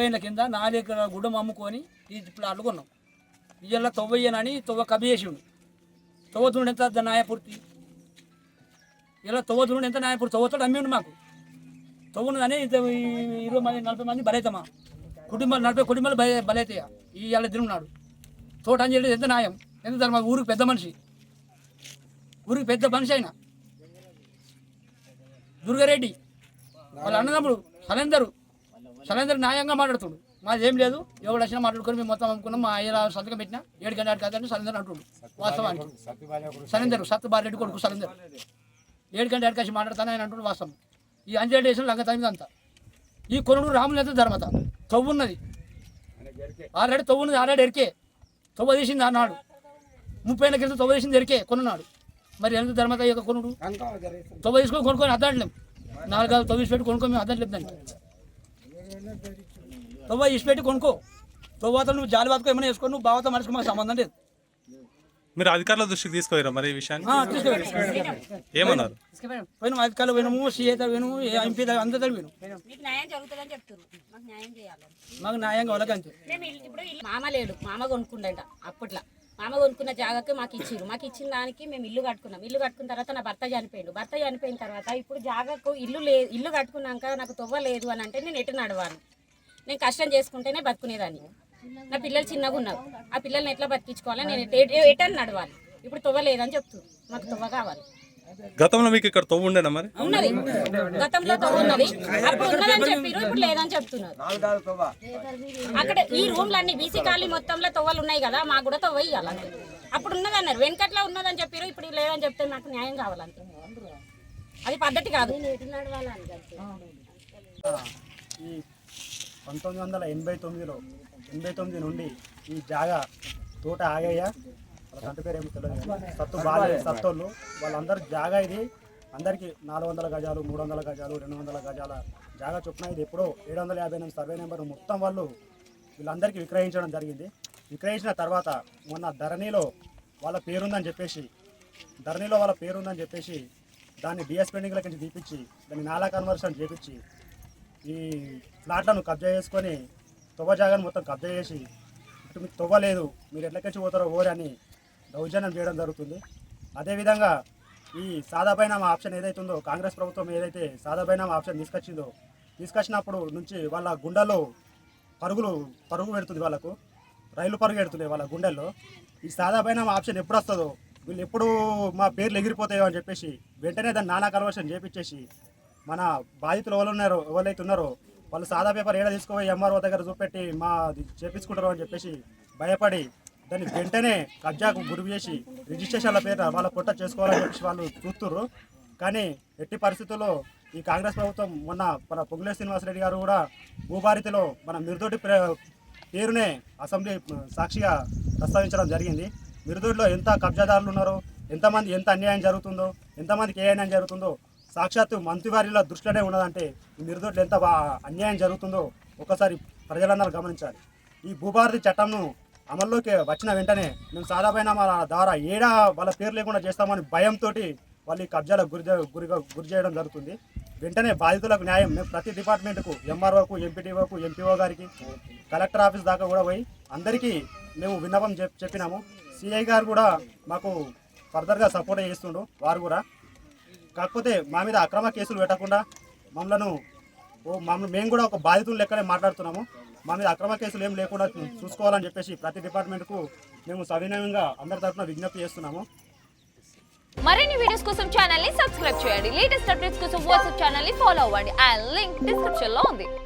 ముప్పైల కింద నాలుగు ఎకరాల గుడ్డం అమ్ముకొని ఈ ప్లాట్లు కొన్నాం. ఇవాళ తొవ్వయ్యనని తొవ్వ కబి తొవ్వ తొవ్వతుండే ఎంత నాయపూర్తి న్యాయపూర్తి? ఇలా తొవ్వతుండే ఎంత న్యాయపూర్తి? తొవ్వతాడు అమ్మిండు మాకు. తొవ్వను ఇరవై మంది నలభై మంది బలైతమా? కుటుంబాలు నలభై కుటుంబాలు బల బలైతాయా? ఇవాళ దినున్నాడు తోట అని చెప్పి ఎంత న్యాయం? ఎంత ధర్మ? ఊరికి పెద్ద మనిషి. ఊరికి పెద్ద మనిషి అయినా. దుర్గారెడ్డి. వాళ్ళ అన్నదమ్ముడు సలేందరు. సలేందర్ న్యాయంగా మాట్లాడుతుడు. మాది ఏం లేదు ఎవరు వచ్చినా మాట్లాడుకొని మేము మొత్తం అమ్ముకున్నాం. మా అయ్య సంతకం పెట్టినా ఏడు గంటల కాదని సలేందర్ అంటుండు వాస్తవానికి. సలేందర్ సత్ బారెడ్డి కొడుకు సలేందర్ ఏడు గంటల ఎడకాసి మాట్లాడతాను ఆయన అంటుండు వాస్తవం. ఈ అంజలి డేషన్ లంగ తమిదంతా ఈ కొనుడు రాములు ఎంత ధర్మత? తవ్వున్నది ఆల్రెడీ తవ్వున్నది ఆల్రెడీ ఎరికే. తవ్వ తీసింది అన్నాడు ముప్పై ఏళ్ళ క్రితం తవ్వ తీసింది ఎరికే కొనున్నాడు మరి ఎంత ధర్మత యొక్క కొనుడు? తొవ్వ తీసుకొని కొనుక్కొని అద్దట్లేం నాలుగు తొవ్వ ఇసి పెట్టి కొనుక్కొని మేము అద్దట్లేదు దానికి. తొవ్వ ఇసి పెట్టి కొనుక్కో. తొవ్వతో నువ్వు జాలి బతుకు ఏమైనా వేసుకో నువ్వు బావతో మనిషికి మాకు సంబంధం లేదు. మీరు అధికారుల దృష్టికి తీసుకుపోయారా మరి ఈ విషయాన్ని. ఏమన్నారు? పోయినాం అధికారులు పోయినాము సీఏ దగ్గర పోయినాము ఎంపీ దగ్గర అందరి దగ్గర పోయినాం మీకు న్యాయం జరుగుతుందని చెప్తున్నారు. మాకు న్యాయం చేయాలి. మాకు న్యాయంగా వాళ్ళకి అంతే. మేము ఇల్లు- ఇప్పుడు ఇల్లు- మామ లేడు మామ కొనుక్కుండంట అప్పట్లో. మామ కొనుక్కున్న జాగాకి మాకు ఇచ్చిర్రు. మాకు ఇచ్చిన దానికి మేము ఇల్లు కట్టుకున్నాం. ఇల్లు కట్టుకున్న తర్వాత నా భర్త చనిపోయిండు. భర్త చనిపోయిన తర్వాత ఇప్పుడు జాగాకు ఇల్లు లే ఇల్లు కట్టుకున్నాక నాకు తొవ్వలేదు అని అంటే నేను ఎటు నడవాను? నేను కష్టం చేసుకుంటేనే బతుకునేదాన్ని. నా పిల్లలు చిన్నగా ఉన్నారు. ఆ పిల్లల్ని ఎట్లా బతికించుకోవాలి? నేను ఎటని నడవాలి. ఇప్పుడు తొవ్వ లేదని చెప్తుంది మాకు తొవ్వ కావాలి. గతంలో మీకు ఇక్కడ తవ్వు ఉండేనా మరి? ఉన్నది. గతంలో తొవ్వ ఉన్నది. అప్పుడు ఉన్నదని చెప్పారు ఇప్పుడు లేదని చెప్తున్నారు. అక్కడ ఈ రూమ్లు అన్ని బీసీ కాలనీ మొత్తంలో తొవ్వలు ఉన్నాయి కదా మాకు కూడా తొవ్వ ఇవ్వాలి అప్పుడు ఉన్నదన్నారు వెనకట్లో ఉన్నదని చెప్పారు ఇప్పుడు లేదని చెప్తే నాకు న్యాయం కావాలంతే అది పద్ధతి కాదు. ఈ పంతొమ్మిది వందల ఎనభై తొమ్మిదిలో ఎనభై తొమ్మిది నుండి ఈ జాగా తోట ఆగయ్య. వాళ్ళ తండ్రి పేరు ఏమో తెలియదు సత్తు బాలయ్య సత్తోళ్ళు. వాళ్ళందరూ జాగా ఇది. అందరికీ నాలుగు వందల గజాలు మూడు వందల గజాలు రెండు వందల గజాల జాగా చొప్పున ఇది ఎప్పుడో ఏడు వందల యాభై ఎనిమిది సర్వే నెంబర్ మొత్తం వాళ్ళు వీళ్ళందరికీ విక్రయించడం జరిగింది. విక్రయించిన తర్వాత మొన్న ధరణిలో వాళ్ళ పేరుందని చెప్పేసి ధరణిలో వాళ్ళ పేరుందని చెప్పేసి దాన్ని డిఎస్ పెండింగ్ల నుంచి తీపిచ్చి దాన్ని నాలా కన్వర్షన్ చేపించి ఈ ఫ్లాట్లను కబ్జా చేసుకొని తొవ్వ జాగాను మొత్తం కబ్జా చేసి మీకు తొవ్వ లేదు మీరు ఎట్లకెచ్చి పోతారో ఓరి అని దౌర్జన్యం చేయడం జరుగుతుంది. అదేవిధంగా ఈ సాదాబైనామా ఆప్షన్ ఏదైతే ఉందో కాంగ్రెస్ ప్రభుత్వం ఏదైతే సాదాబైనామా ఆప్షన్ తీసుకొచ్చిందో తీసుకొచ్చినప్పుడు నుంచి వాళ్ళ గుండెల్లో పరుగులు పరుగు పెడుతుంది వాళ్ళకు. రైలు పరుగు పెడుతున్నాయి వాళ్ళ గుండెల్లో. ఈ సాదాబైనామా ఆప్షన్ ఎప్పుడు వస్తుందో వీళ్ళు ఎప్పుడు మా పేర్లు ఎగిరిపోతాయో అని చెప్పేసి వెంటనే దాన్ని నానా కన్వర్షన్ చేపించేసి మన బాధితులు ఎవరు ఉన్నారో ఎవరైతే ఉన్నారో వాళ్ళు సాదా పేపర్ ఏడా తీసుకుపోయి ఎంఆర్ఓ దగ్గర చూపెట్టి మా చేపించుకుంటారు అని చెప్పేసి భయపడి దాన్ని వెంటనే కబ్జాకు గురి చేసి రిజిస్ట్రేషన్ల పేరు వాళ్ళ పుట్ట చేసుకోవాలని చెప్పేసి వాళ్ళు చూస్తున్నారు కానీ ఎట్టి పరిస్థితుల్లో ఈ కాంగ్రెస్ ప్రభుత్వం మొన్న మన పొంగులే శ్రీనివాసరెడ్డి గారు కూడా భూభారతిలో మన మిరుదోటి పేరునే అసెంబ్లీ సాక్షిగా ప్రస్తావించడం జరిగింది. మిరుదోటిలో ఎంత కబ్జాదారులు ఉన్నారో ఎంతమంది ఎంత అన్యాయం జరుగుతుందో ఎంతమందికి ఏ అన్యాయం జరుగుతుందో సాక్షాత్తు మంత్రివారిలో దృష్టిలోనే ఉన్నదంటే ఈ మిరుదోట్లో ఎంత అన్యాయం జరుగుతుందో ఒకసారి ప్రజలందరూ గమనించాలి. ఈ భూభారతి చట్టంను అమల్లోకి వచ్చిన వెంటనే మేము సాదాపైన మా ద్వారా ఏడా వాళ్ళ పేరు లేకుండా చేస్తామని భయంతో వాళ్ళు ఈ కబ్జాలకు గురి గురి గురిగా గురి చేయడం జరుగుతుంది. వెంటనే బాధితులకు న్యాయం. మేము ప్రతి డిపార్ట్మెంట్కు ఎంఆర్ఓకు ఎంపీటీఓకు ఎంపీఓ గారికి కలెక్టర్ ఆఫీస్ దాకా కూడా పోయి అందరికీ మేము విన్నపం చెప్ చెప్పినాము. సిఐ గారు కూడా మాకు ఫర్దర్గా సపోర్ట్ చేస్తుండు వారు కూడా. కాకపోతే మా మీద అక్రమ కేసులు పెట్టకుండా మమ్మలను ఓ మమ్మల్ని మేము కూడా ఒక బాధితులు లెక్కనే మాట్లాడుతున్నాము. మా మీద అక్రమ కేసులు ఏం లేకుండా చూసుకోవాలని చెప్పేసి ప్రతి డిపార్ట్మెంట్కు మేము సవినయంగా అందరి తరఫున విజ్ఞప్తి చేస్తున్నాము. మరిన్ని వీడియోస్ కోసం ఛానల్ని సబ్స్క్రైబ్ చేయండి. లేటెస్ట్ అప్డేట్స్ కోసం వాట్సాప్ ఛానల్ని ఫాలో అవ్వండి. ఆ లింక్ డిస్క్రిప్షన్లో ఉంది.